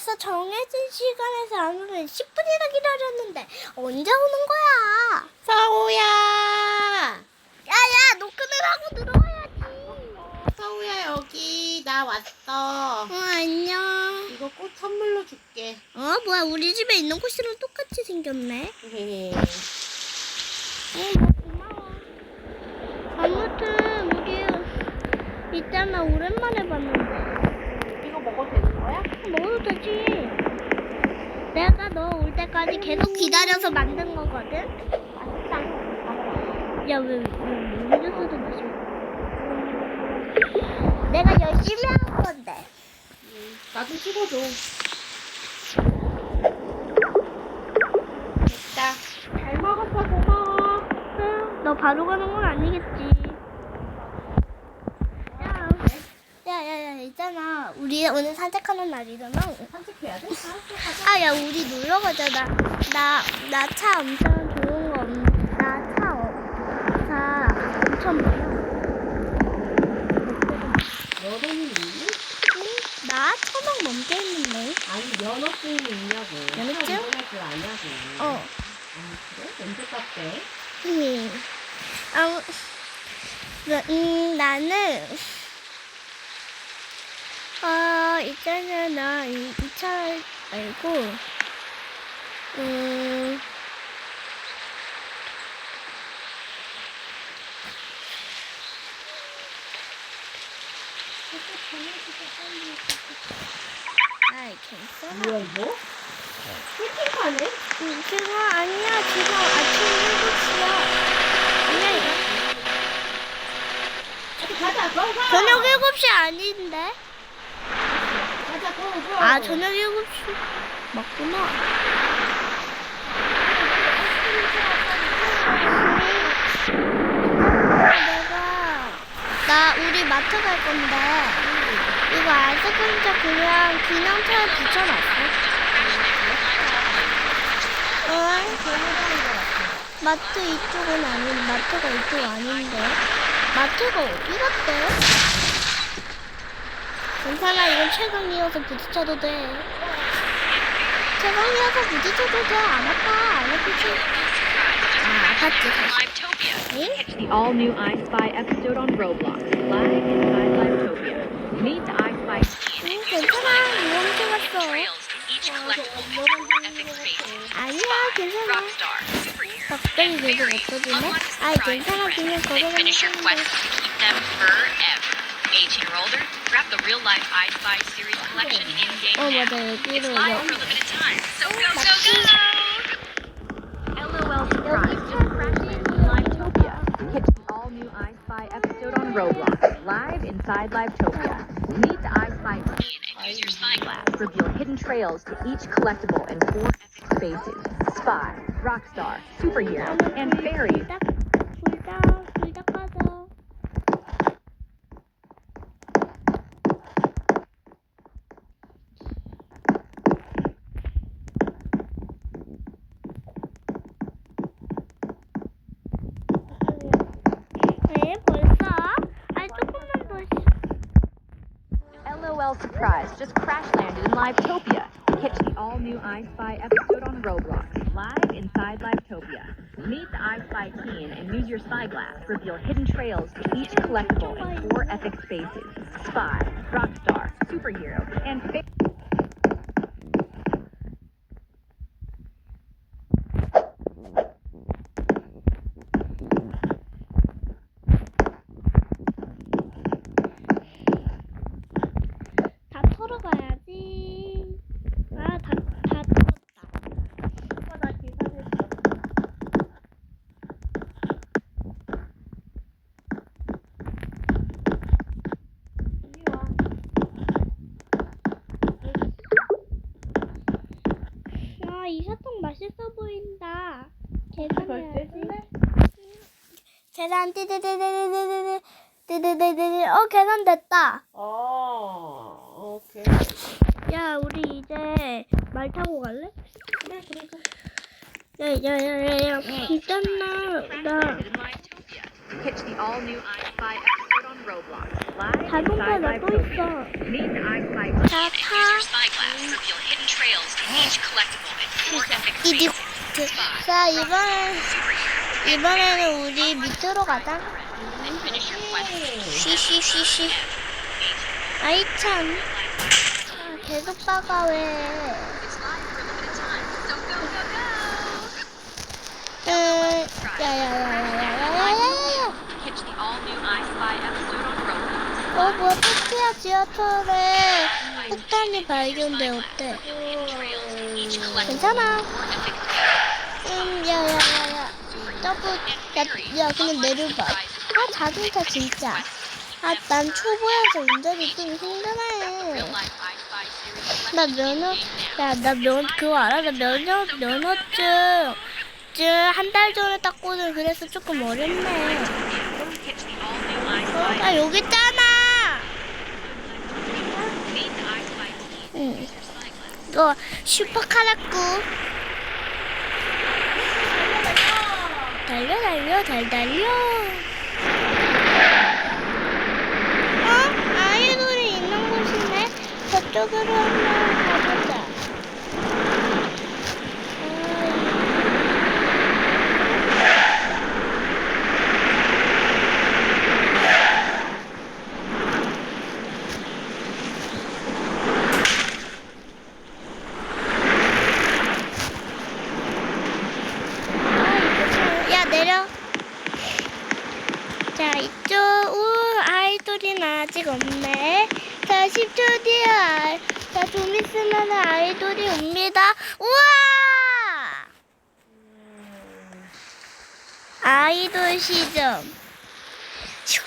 벌써 정해진 시간에서 안 오면 10분이나 기다렸는데 언제 오는 거야? 서우야! 야야 노크를 하고 들어와야지. 서우야 여기 나 왔어. 어 안녕. 이거 꽃 선물로 줄게. 어 뭐야 우리 집에 있는 꽃이랑 똑같이 생겼네. 헤헤. 어 고마워. 아무튼 우리 있잖아 오랜만에 봤는데 먹어도 되는 거야? 먹어도 되지. 내가 너 올 때까지 계속 기다려서 만든 거거든. 야왜 음료수도 마셔? 내가 열심히 한 건데. 나 좀 찍어줘. 됐다. 잘 먹었어 고마워. 응, 너 바로 가는 건 아니겠지. 야, 야, 야, 야, 있잖아. 우리 오늘 산책하는 날이잖아. 산책해야 돼? 아, 야, 우리 놀러 가자. 나, 나, 나 차 엄청 좋은 거 없는. 나차 어, 차 엄청 많아. 있니? 나 천원 넘게 했는데. 아니 면허증이 있냐고. 줄 아냐고. 어. 아 그래? 언제 땄대? 음. 아, 음, 나는, 어, 있잖아, 나, 이, 이차 말고, 음, 아이, 괜찮아. 뭐야 이거? 캠핑카네? 음, 지금 아니야, 지금 아침 7시야. 아니야, 이거. 가자. 저녁 7시 아닌데? 아, 저녁 7시 맞구나. 내가, 나 우리 마트 갈 건데, 이거 아이스크림차 그냥 그냥차에 붙여놨어. 응? 마트 이쪽은 아닌, 마트가 이쪽 아닌데. 마트가 어디 갔대? 괜찮아 이건 최강이어서 부딪혀도 돼. 최강이어서 부딪혀도 돼. 안 아파. 안 아프지? 아, 아팠지 사실. 응? 예? Catch the all new I Spy episode on Roblox live inside Livetopia. Meet the I Spy team. 응, 괜찮아. 이건 찍었어. 어, 아니야, 괜찮아. 갑자기 계속 없어지네? 아, 괜찮아. 그냥 걸어가면 되는데. 18-year-old Grab the real life I Spy series collection in game oh, now. It's live for a limited time, so go, go, go! LOL Surprise just crashed into Livetopia. Catch the all new I Spy episode on Roblox, live inside Livetopia. Meet the I Spy team and use your spyglass. Reveal hidden trails to each collectible in four epic spaces spy, rockstar, superhero, and fairy. Just crash landed in Livetopia. Catch the all new I Spy episode on Roblox, live inside Livetopia. Meet the I Spy team and use your spyglass. To reveal hidden trails to each collectible in four epic spaces. Spy, Rockstar, Superhero, and 계산 띠디디디디디디 띠디디디디 어 계산 됐다. 어, 오케이. 야 우리 이제 말 타고 갈래? 그래, 그래, 그래. 야야야야야 있잖아 나 landed in Livetopia. Catch the all new I Spy episode on Roblox, Live 자동차 inside 나또 Liveptopia. 있어. Meet the iSpy 자, Use 타. your spyglass to reveal hidden trails to each collectible and four epic 이디. faces. 자, 이번, Superheroes. 이번에는 우리 밑으로 가자. And finish your quest. 쉬쉬쉬쉬. 아이, 참. 아, 계속 빠가, 왜. 지하철에 폭탄이? Each collectible 괜찮아. four epic 음, 야 야 야 야. 점프, 야, 야, 그냥 내려봐. 아, 자동차 진짜. 아, 난 초보여서 운전이 좀 힘드네. 나 면허, 야, 나 면, 그거 알아? 나 면허, 면허증, 한 달 전에 땄거든. 그래서 조금 어렵네. ISpy. 아, 여기 있잖아! Meet the iSpy team. 응. Use your spyglass. 이거 슈퍼 카라쿠. 달려, 달려, 달, 달려. 어? 아이돌이 있는 곳이네? 저쪽으로 한번 가보자. 아, 야, 내려. 자, 이쪽, 우, 아이돌이는 아직 없네. 자, 10초 뒤에, 아, 자, 좀 있으면 아이돌이 옵니다. 우와! 아이돌 시점. 슉.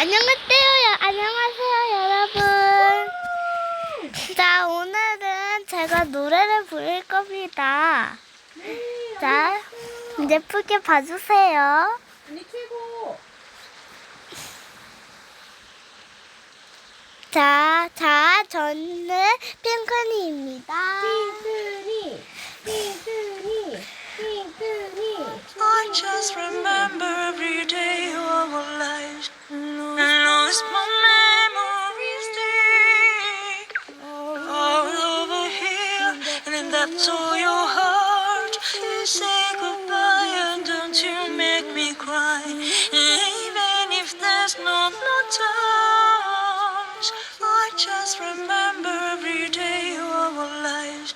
안녕하세요, 여- 안녕하세요, 여러분. 자, 오늘은 제가 노래를 겁니다. 자, 예쁘게 봐주세요. 언니 최고. 자, 자, 저는 핑크니입니다. 핑크니, 핑크니, 핑크니. I just remember every day of our lives and lost my memories that's all your heart. You say goodbye and don't you make me cry. Even if there's no more times I just remember every day of our lives.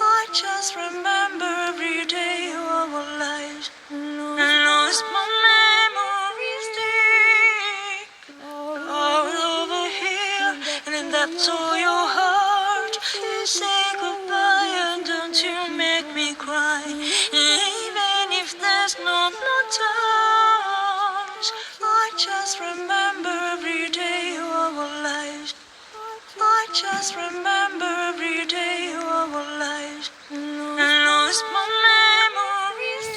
I just remember every day of our lives. And lost my memories deep all over here and that's all your heart. You say times I just remember every day of our lives. I just remember every day of our lives. And lost my memories.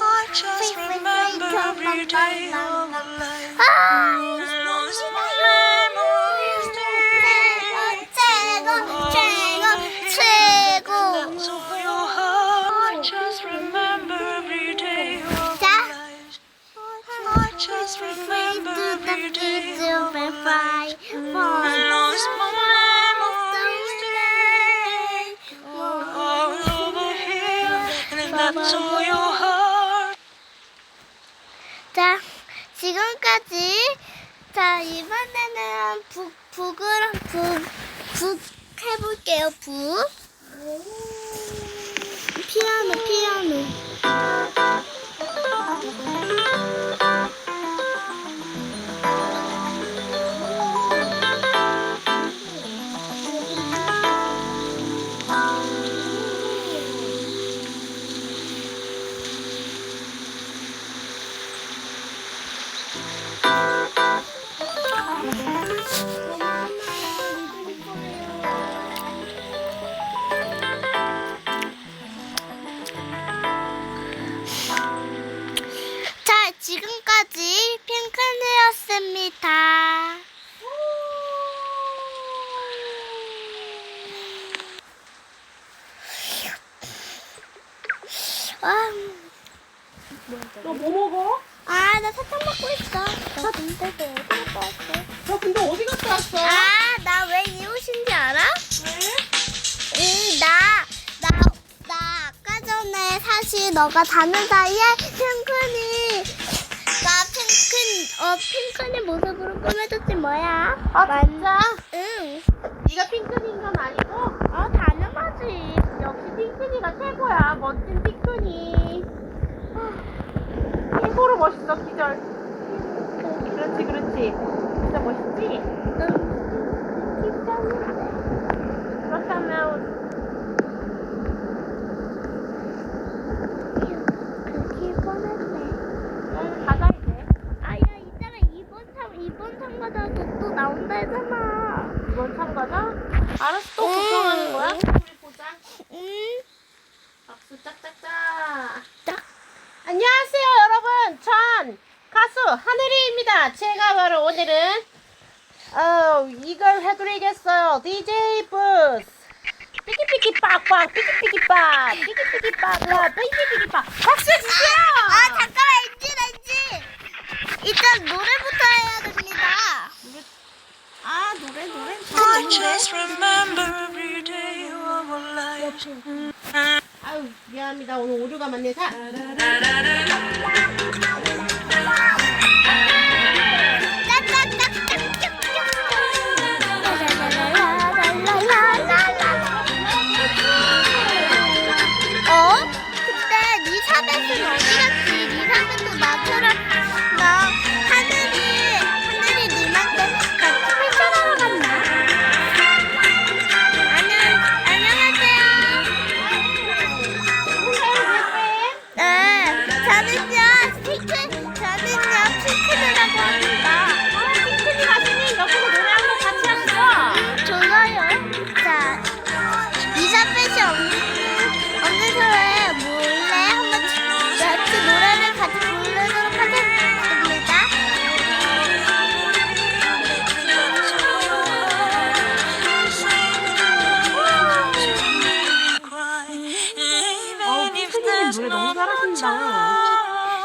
I just remember every day 자, 지금까지. 자, 이번에는 북, 북을, 북, 북 해볼게요, 북. 피아노, 피아노. 지금까지 핑크니였습니다. 아, 너뭐 먹어? 아, 나 사탕 먹고 있어. 나 근데 너 어디 갔다 왔어? 저 근데 어디 갔다 왔어? 아, 나 왜 이 옷인지 알아? 응, 나, 나, 나 아까 전에 사실 너가 자는 사이에 어, 핑크니 모습으로 꾸며줬지 뭐야? 아 진짜? 응. 네가 핑크니인 건 아니고? 어, 당연하지. 역시 핑크니가 최고야. 멋진 핑크니. 최고로 멋있어 기절. 그렇지 그렇지. 진짜 멋있지? 응. 그렇다면 그게 뻔했네. 오늘 가자 이제. 아, 야, 이따가 2번 참, 2번 참가자도 또 나온다 했잖아. 이번 참가자? 알았어 또 응. 구경하는 거야? 우리 보자. 응. 박수 짝짝짝. 짝. 안녕하세요 여러분. 전 가수 하늘이입니다. 제가 바로 오늘은 어 이걸 해드리겠어요. DJ 부스. 삐끼삐끼 빡빡 삐끼삐끼 빡 삐끼삐끼 빡빡 삐끼삐끼 빡 박수 주세요. 아, 잠깐만, 엔지, 엔지. 일단 노래부터 해야 됩니다. 아, 노래, 노래. I just remember every day of our lives. 아유 미안합니다 오늘 오류가 많네 사.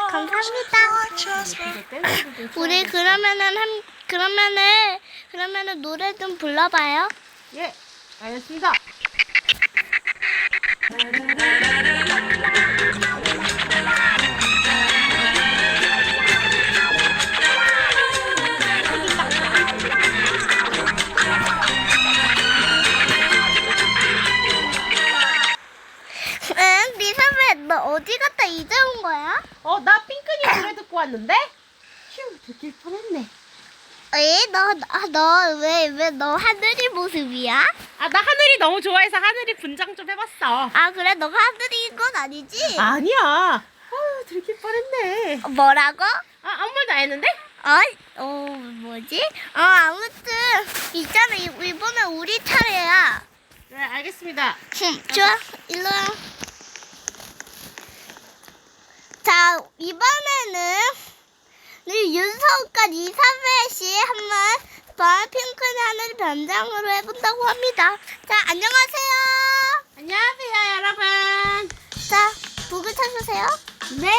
감사합니다. 우리 그러면은 한, 그러면은, 그러면은 노래 좀 불러봐요. 예, 알겠습니다. 어디 갔다 이제 온 거야? 어, 나 핑크니 노래 듣고 왔는데? 휴, 듣길 뻔했네. 에? 너, 너, 너, 왜, 왜 너 하늘이 모습이야? 아, 나 하늘이 너무 좋아해서 하늘이 분장 좀 해봤어. 아, 그래? 너가 하늘인 건 아니지? 아니야. 아유, 들킬 뻔했네. 어, 뭐라고? 아, 아무 말도 안 했는데? 어? 어, 뭐지? 어, 아무튼, 있잖아. 이- 이번에 우리 차례야. 네, 알겠습니다. 응, 좋아. 일로 와. 자, 이번에는 우리 윤서우과 이사벨씨 한번 번 핑크의 하늘 변장으로 해본다고 합니다. 자, 안녕하세요. 안녕하세요, 여러분. 자, 북을 찾으세요. 네.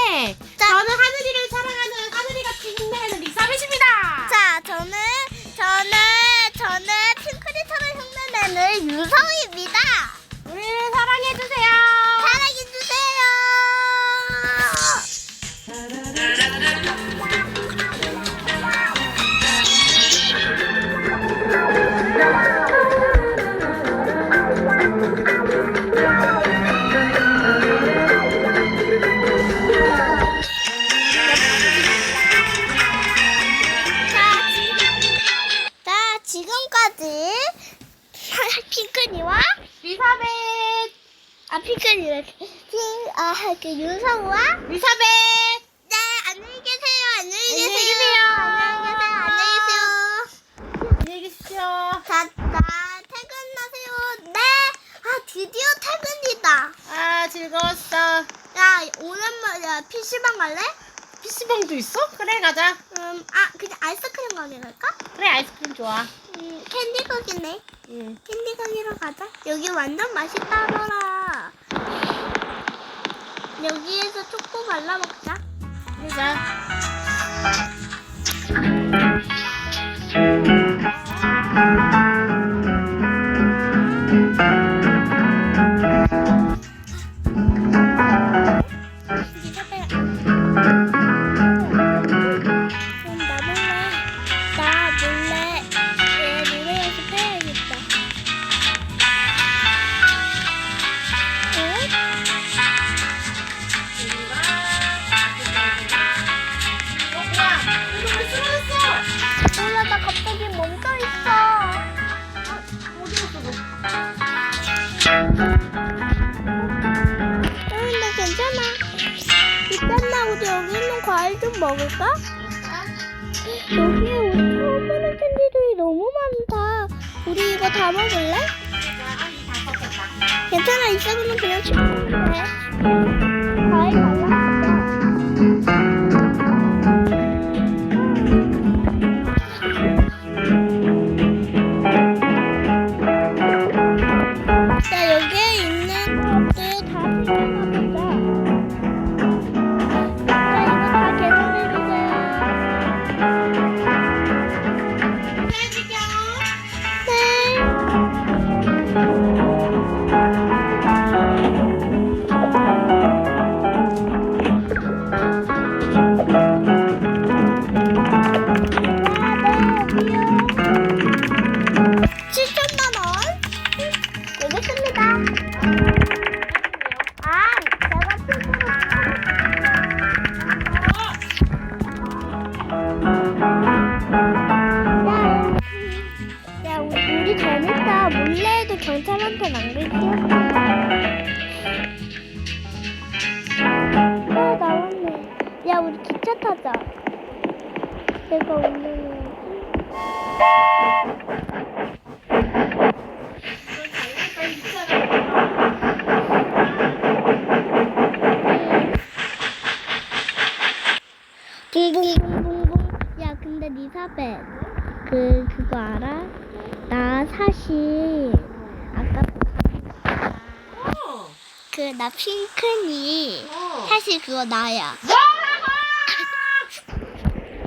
그 윤성우와 리사벳. 네, 안녕히 계세요. 안녕히 계세요. 안녕히 계세요. 안녕히 계세요. 안녕히 계십시오. 자, 자, 퇴근하세요. 네. 아, 드디어 퇴근이다. 아, 즐거웠어. 야, 오랜만이야. PC방 갈래? PC방도 있어? 그래, 가자. 음, 아, 그냥 아이스크림 가게 갈까? 그래, 아이스크림 좋아. 음, 캔디 가게네. 응. 캔디 가게로 가자. 여기 완전 맛있다더라. 여기에서 초코 발라 먹자. 그러자. 좀 먹을까? 여기에 처음 보는 캔디들이 너무 많다. 우리 이거 다 먹을래? 괜찮아, 있어보면 그냥 치우면 돼. 과일 달라. 리사벳, 그 그거 알아? 나 사실 아까 그 나 핑크니 사실 그거 나야.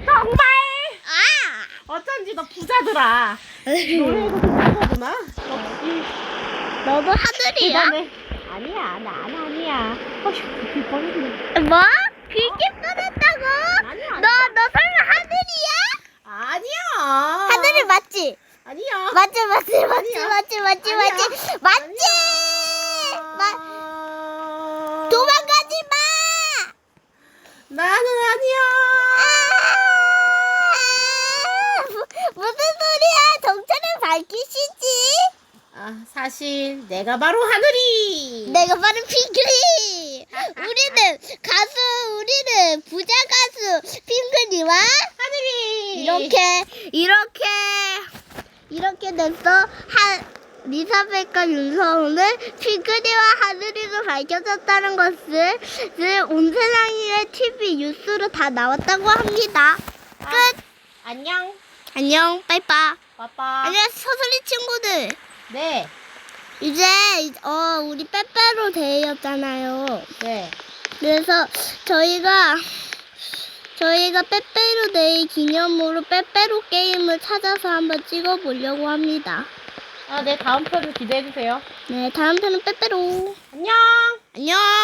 정말 아! 어쩐지 너 부자더라. 노래도 부자구나. 역시 너도 하늘이야? 대단해. 아니야, 난 아니야. 어휴, 그 뻔했네. 뭐? 그렇게 뻔했다고? 아니야, 너, 너 설마 하늘이야? 아니야. 하늘이 맞지? 아니야. 맞지, 맞지, 맞지, 아니야. 맞지, 맞지, 아니야. 맞지, 맞지! 마, 아... 도망가지 마! 나는 아니야. 아, 무- 무슨 소리야? 정체를 밝히시지? 아, 사실 내가 바로 하늘이. 내가 바로 핑크리! 우리는 가수, 우리는 부자 가수 핑크리와 하늘이. 이렇게, 이렇게, 이렇게 됐어. 한, 리사벳과 윤서은은 핑크리와 하늘이로 밝혀졌다는 것을 온 세상의 TV 뉴스로 다 나왔다고 합니다. 끝! 안녕. 안녕, 빠이빠. 빠빠. 안녕, 서슬리 친구들. 네. 이제, 어, 우리 빼빼로 데이였잖아요. 네. 그래서 저희가, 저희가 빼빼로 데이 기념으로 빼빼로 게임을 찾아서 한번 찍어보려고 합니다. 아, 네, 다음 편을 기대해주세요. 네, 다음 편은 빼빼로. 안녕. 안녕!